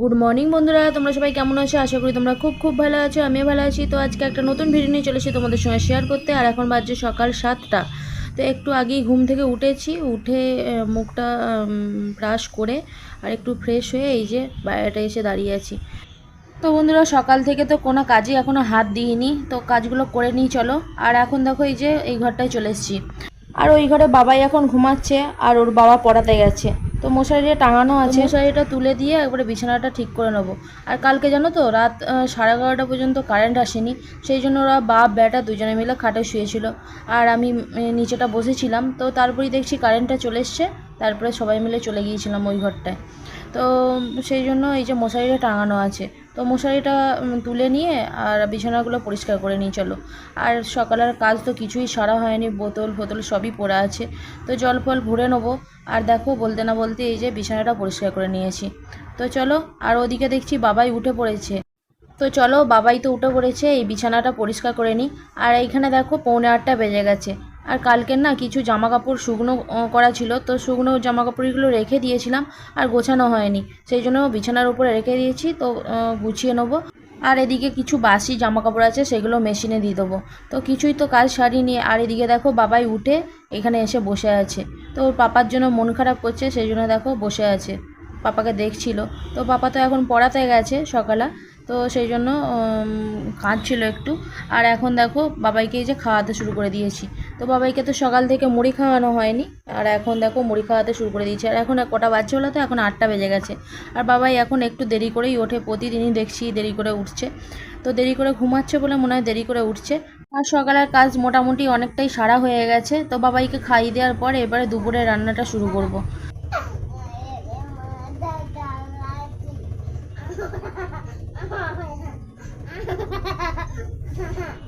Good morning বন্ধুরা। তোমরা সবাই কেমন আছো? আশা করি তোমরা খুব খুব ভালো আছো। আমিও ভালো আছি। তো আজকে একটা নতুন ভিডিও নিয়ে চলেছি তোমাদের সঙ্গে শেয়ার করতে। আর এখন বাজছে সকাল সাতটা। তো একটু আগেই ঘুম থেকে উঠেছি। উঠে মুখটা ব্রাশ করে আর একটু ফ্রেশ হয়ে এই যে বাইরেটা এসে দাঁড়িয়ে আছি। তো বন্ধুরা, সকাল থেকে তো কোনো কাজে এখনও হাত দিইনি। তো কাজগুলো করে নিই, চলো। আর এখন দেখো এই যে এই ঘরটায় চলে এসেছি। আর ওই ঘরে বাবাই এখন ঘুমাচ্ছে। আর ওর বাবা পড়াতে গেছে। তো মশারিটা টাঙানো আছে। মশারিটা তুলে দিয়ে একবারে বিছানাটা ঠিক করে নেব। আর কালকে জানো তো রাত সাড়ে এগারোটা পর্যন্ত কারেন্ট আসেনি। সেই জন্য ওরা বাপ বেটা দুজনে মিলে খাটে শুয়েছিল। আর আমি নিচেটা বসেছিলাম। তো তারপরেই দেখছি কারেন্টটা চলে এসছে। তারপরে সবাই মিলে চলে গিয়েছিলাম ওই ঘরটায়। তো সেই জন্য এই যে মশারিটা টাঙানো আছে। তো মশারিটা তুলে নিয়ে আর বিছানাগুলো পরিষ্কার করে নিই চলো। আর সকালের কাজ তো কিছুই সারা হয়নি, বোতল ফোতল সবই পড়ে আছে। তো জল ফল ভরে নেব। আর দেখো, বলতে না বলতে এই যে বিছানাটা পরিষ্কার করে নিয়েছি। তো চলো, আর ওদিকে দেখছি বাবাই উঠে পড়েছে। তো চলো, বাবাই তো উঠে পড়েছে, এই বিছানাটা পরিষ্কার করে নিই। আর এইখানে দেখো, পৌনে আটটা বেজে গেছে। আর কালকের না কিছু জামা কাপড় শুকনো করা ছিল। তো শুকনো জামা কাপড়গুলো রেখে দিয়েছিলাম আর গোছানো হয়নি। সেই জন্য বিছানার উপরে রেখে দিয়েছি। তো গুছিয়ে নেব। আর এদিকে কিছু বাসি জামা কাপড় আছে, সেগুলো মেশিনে দিয়ে দেবো। তো কিছুই তো কাজ সারিনি। আর এদিকে দেখো বাবাই উঠে এখানে এসে বসে আছে। তো ওর পাপার জন্য মন খারাপ করছে, সেই জন্য দেখো বসে আছে। পাপাকে দেখছিল। তো পাপা তো এখন পড়াতে গেছে সকালে। তো সেই জন্য কাঁদছিল একটু। আর এখন দেখো বাবাইকে যে খাওয়াতে শুরু করে দিয়েছি। তো বাবাইকে তো সকাল থেকে মুড়ি খাওয়ানো হয়নি। আর এখন দেখো মুড়ি খাওয়াতে শুরু করে দিয়েছে। আর এখন কটা বাজছে হলো তো? এখন আটটা বেজে গেছে। আর বাবাই এখন একটু দেরি করেই ওঠে। প্রতিদিনই দেখছি দেরি করে উঠছে। তো দেরি করে ঘুমাচ্ছে বলে মনে হয় দেরি করে উঠছে। আর সকালের কাজ মোটামুটি অনেকটাই সারা হয়ে গেছে। তো বাবাইকে খাইয়ে দেওয়ার পর এবারে দুপুরে রান্নাটা শুরু করব।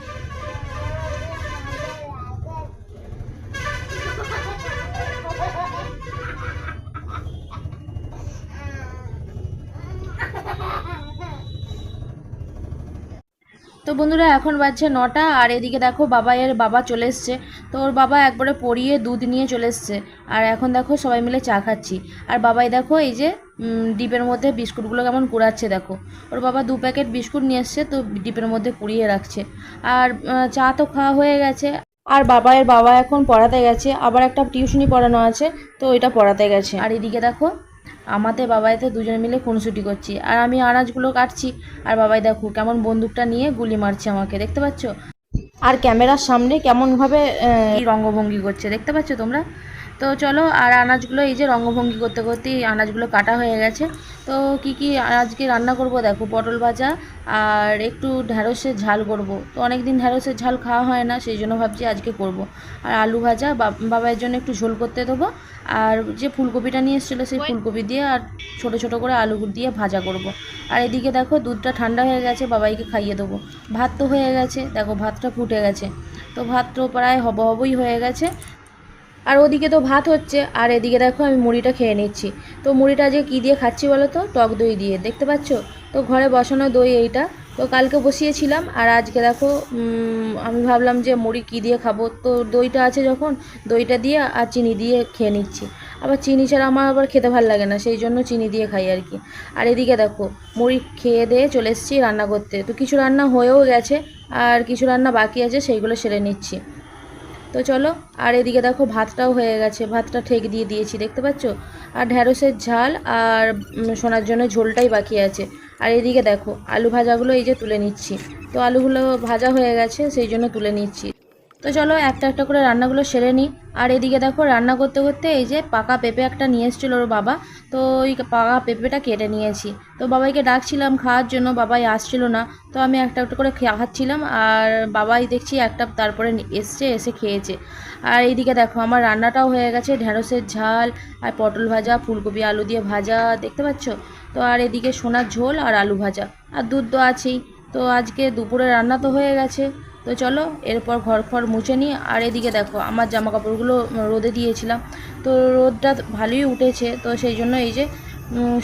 তো বন্ধুরা, এখন বাজছে নটা, আর এদিকে দেখো বাবাইয়ের বাবা চলে এসছে। তো ওর বাবা একবারে পরিয়ে দুধ নিয়ে চলে এসছে। আর এখন দেখো সবাই মিলে চা খাচ্ছি। আর বাবাই দেখো এই যে ডিপের মধ্যে বিস্কুটগুলো কেমন কুড়াচ্ছে দেখো। ওর বাবা দু প্যাকেট বিস্কুট নিয়ে এসছে, তো ডিপের মধ্যে কুড়িয়ে রাখছে। আর চা তো খাওয়া হয়ে গেছে। আর বাবাইয়ের বাবা এখন পড়াতে গেছে, আবার একটা টিউশনি পড়ানো আছে, তো ওইটা পড়াতে গেছে। আর এদিকে দেখো আমাতে বাবাইতে দুজন মিলে খুনসুটি করছি। আর আমি আনাজগুলো কাটছি। আর বাবাই দেখো কেমন বন্দুকটা নিয়ে গুলি মারছে আমাকে দেখতে পাচ্ছ? আর ক্যামেরার সামনে কেমনভাবে রঙ্গভঙ্গি করছে দেখতে পাচ্ছ তোমরা? তো চলো আর আনাজগুলো এই যে রঙ্গভঙ্গি করতে করতেই আনাজগুলো কাটা হয়ে গেছে। তো কি কি আজকে রান্না করব দেখো পটল ভাজা আর একটু ঢ্যাঁড়সের ঝাল করব। তো অনেক দিন ঢ্যাঁড়সের ঝাল খাওয়া হয় না সেই জন্য ভাবছি আজকে করব। আর আলু ভাজা বা- বাবার জন্য একটু ঝোল করতে দেবো। আর যে ফুলকপিটা নিয়ে এসেছিল সেই ফুলকপি দিয়ে আর ছোট ছোট করে আলু দিয়ে ভাজা করব। আর এদিকে দেখো দুধটা ঠান্ডা হয়ে গেছে বাবাইকে খাইয়ে দেবো। ভাত তো হয়ে গেছে দেখো ভাতটা ফুটে গেছে। তো ভাত তো প্রায় হব হবই হয়ে গেছে। আর ওদিকে তো ভাত হচ্ছে আর এদিকে দেখো আমি মুড়িটা খেয়ে নিচ্ছি। তো মুড়িটা যে কী দিয়ে খাচ্ছি বলো তো? টক দই দিয়ে দেখতে পাচ্ছ? তো ঘরে বসানো দই এইটা। তো কালকে বসিয়েছিলাম, আর আজকে দেখো আমি ভাবলাম যে মুড়ি কী দিয়ে খাব? তো দইটা আছে যখন, দইটা দিয়ে আর চিনি দিয়ে খেয়ে নিচ্ছি। আবার চিনি ছাড়া আমার আবার খেতে ভালো লাগে না, সেই জন্য চিনি দিয়ে খাই আর কি। আর এদিকে দেখো, মুড়ি খেয়ে দিয়ে চলে এসেছি রান্না করতে। তো কিছু রান্না হয়েও গেছে, আর কিছু রান্না বাকি আছে, সেইগুলো সেরে নিচ্ছি। তো চলো, আর এদিকে দেখো, ভাতটাও হয়ে গেছে। ভাতটা ঠেক দিয়ে দিয়েছি, দেখতে পাচ্ছ? আর ঢ্যাঁড়সের ঝাল আর সোনার জন্য ঝোলটাই বাকি আছে। আর এদিকে দেখো, আলু ভাজাগুলো এই যে তুলে নিচ্ছি। তো আলুগুলো ভাজা হয়ে গেছে, সেই জন্য তুলে নিচ্ছি। তো চলো একটা একটা করে রান্নাগুলো সেরে নিই। আর এদিকে দেখো, রান্না করতে করতে এই যে পাকা পেঁপে একটা নিয়ে এসেছিল ওর বাবা। তো ওই পাকা পেঁপেটা কেটে নিয়েছি। তো বাবাইকে ডাকছিলাম, খাওয়ার জন্য বাবাই আসছিল না। তো আমি একটা একটা করে খাওয়াচ্ছিলাম আর বাবাই দেখছি একটা তারপরে এসছে, এসে খেয়েছে। আর এইদিকে দেখো, আমার রান্নাটাও হয়ে গেছে ঢ্যাঁড়সের ঝাল আর পটল ভাজা, ফুলকপি আলু দিয়ে ভাজা, দেখতে পাচ্ছ? তো আর এদিকে সোনার ঝোল আর আলু ভাজা। আর দুধ তো আছেই। তো আজকে দুপুরে রান্না তো হয়ে গেছে। তো চলো, এরপর ঘর ফর মুছে নিই। আর এদিকে দেখো, আমার জামা কাপড়গুলো রোদে দিয়েছিলাম। তো রোদটা ভালোই উঠেছে। তো সেই জন্য এই যে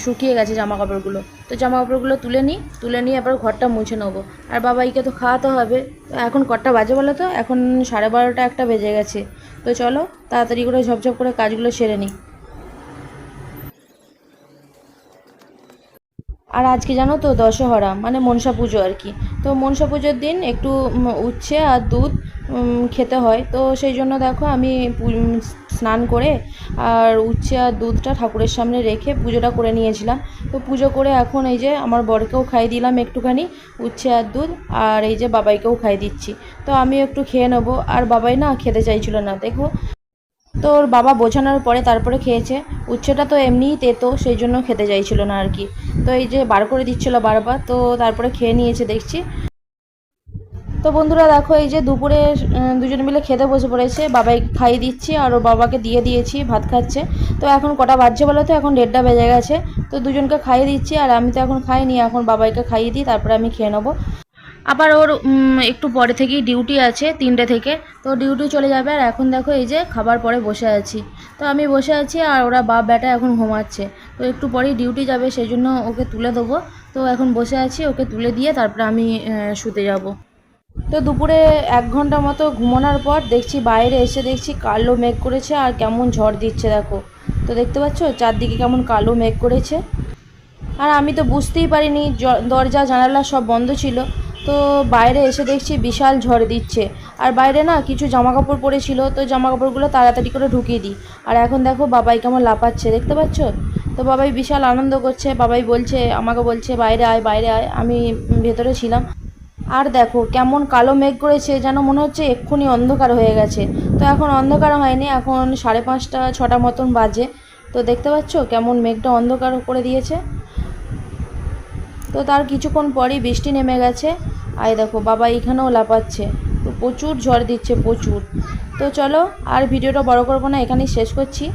শুকিয়ে গেছে জামা কাপড়গুলো তো জামা কাপড়গুলো তুলে নিই। তুলে নিয়ে এবার ঘরটা মুছে নেব। আর বাবাইকে তো খাওয়াতে হবে। এখন কটা বাজে বলো তো? এখন সাড়ে বারোটা একটা বেজে গেছে। তো চলো, তাড়াতাড়ি করে ঝপঝপ করে কাজগুলো সেরে নিই। আর আজকে জানো তো দশহরা মানে মনসা পুজো আর কি। তো মনসা পুজোর দিন একটু উচ্ছে আর দুধ খেতে হয়। তো সেই জন্য দেখো আমি স্নান করে আর উচ্ছে আর দুধটা ঠাকুরের সামনে রেখে পুজোটা করে নিয়েছিলাম। তো পুজো করে এখন এই যে আমার বরকেও খাইয়ে দিলাম একটুখানি উচ্ছে আর দুধ আর এই যে বাবাইকেও খাইয়ে দিচ্ছি। তো আমি একটু খেয়ে নেব। আর বাবাই না খেতে চাইছিল না, দেখো। তো ওর বাবা বোঝানোর পরে তারপরে খেয়েছে। উচ্ছেটা তো এমনিই তেতো সেই জন্য খেতে চাইছিল না আর কি। তো এই যে বার করে দিচ্ছিল বারবার, তো তারপরে খেয়ে নিয়েছে দেখছি। তো বন্ধুরা দেখো, এই যে দুপুরে দুজন মিলে খেতে বসে পড়েছে। বাবাই খাইয়ে দিচ্ছি আর ওর বাবাকে দিয়ে দিয়েছি, ভাত খাচ্ছে। তো এখন কটা বাজছে বলো তো? এখন দেড়টা বেজে গেছে। তো দুজনকে খাইয়ে দিচ্ছি আর আমি তো এখন খাইনি, এখন বাবাইকে খাইয়ে দিই, তারপরে আমি খেয়ে নেব। আবার ওর একটু পরে থেকেই ডিউটি আছে, তিনটে থেকে। তো ডিউটি চলে যাবে আর এখন দেখো এই যে খাবার পরে বসে আছি। তো আমি বসে আছি আর ওরা বাপ বেটা এখন ঘুমাচ্ছে। তো একটু পরেই ডিউটি যাবে সেই জন্য ওকে তুলে দেবো। তো এখন বসে আছি, ওকে তুলে দিয়ে তারপরে আমি শুতে যাব। তো দুপুরে এক ঘণ্টা মতো ঘুমানোর পর দেখছি বাইরে এসে দেখছি কালো মেঘ করেছে আর কেমন ঝড় দিচ্ছে, দেখো। তো দেখতে পাচ্ছ? চারদিকে কেমন কালো মেঘ করেছে। আর আমি তো বুঝতেই পারিনি দরজা, জানালা সব বন্ধ ছিল। তো বাইরে এসে দেখছি বিশাল ঝড় দিচ্ছে। আর বাইরে না কিছু জামা কাপড় পরেছিল তো জামা কাপড়গুলো তাড়াতাড়ি করে ঢুকিয়ে দিই। আর এখন দেখো বাবাই কেমন লাপাচ্ছে দেখতে পাচ্ছ? তো বাবাই বিশাল আনন্দ করছে, বাবাই বলছে, আমাকে বলছে, বাইরে আয় বাইরে আয়। আমি ভেতরে ছিলাম। আর দেখো কেমন কালো মেঘ করেছে, যেন মনে হচ্ছে এক্ষুনি অন্ধকার হয়ে গেছে। তো এখন অন্ধকার হয়নি, এখন সাড়ে পাঁচটা, ছটা মতন বাজে। তো দেখতে পাচ্ছ কেমন মেঘটা অন্ধকার করে দিয়েছে? তো তার কিছুক্ষণ পরেই বৃষ্টি নেমে গেছে। আর দেখো, বাবা এখানেও লাপাচ্ছে তো প্রচুর ঝড় দিচ্ছে, প্রচুর। তো চলো, আর ভিডিওটা বড় করব না, এখানেই শেষ করছি।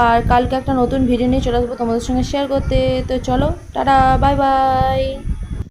আর কালকে একটা নতুন ভিডিও নিয়ে চলে আসব তোমাদের সঙ্গে শেয়ার করতে। তো চলো, টাটা বাই বাই